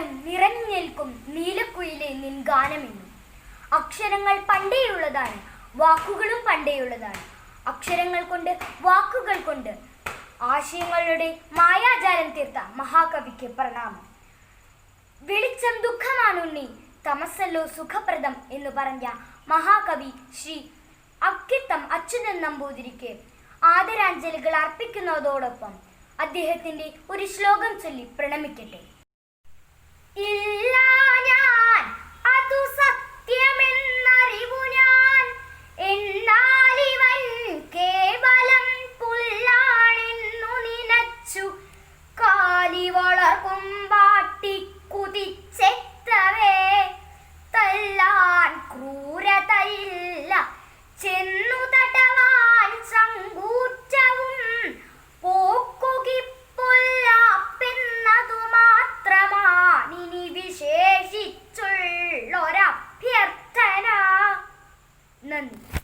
എവിടെയായാലും നിറഞ്ഞു നിൽക്കും നീലക്കുയിലെ നിൻ ഗാനമെന്നും അക്ഷരങ്ങൾ പണ്ടേയുള്ളതാണ് വാക്കുകളും പണ്ടേയുള്ളതാണ്. അക്ഷരങ്ങൾ കൊണ്ട് വാക്കുകൾ കൊണ്ട് ആശയങ്ങളുടെ മായാജാലം തീർത്ത മഹാകവിക്ക് പ്രണാമം. വെളിച്ചം ദുഃഖമാണുണ്ണി തമസല്ലോ സുഖപ്രദം എന്ന് പറഞ്ഞ മഹാകവി ശ്രീ അക്കിത്തം അച്യുതൻ നമ്പൂതിരിക്ക് ആദരാഞ്ജലികൾ അർപ്പിക്കുന്നതോടൊപ്പം അദ്ദേഹത്തിന്റെ ഒരു ശ്ലോകം ചൊല്ലി പ്രണമിക്കട്ടെ. ഇല്ല. ചെന്നു തടവാൻ ചങ്കൂറ്റവും പോക്കുകിപ്പൊല്ലാപ്പെന്നതു മാത്രമാണിനി വിശേഷിച്ചുള്ളൊരഭ്യർത്ഥന. നന്ദി.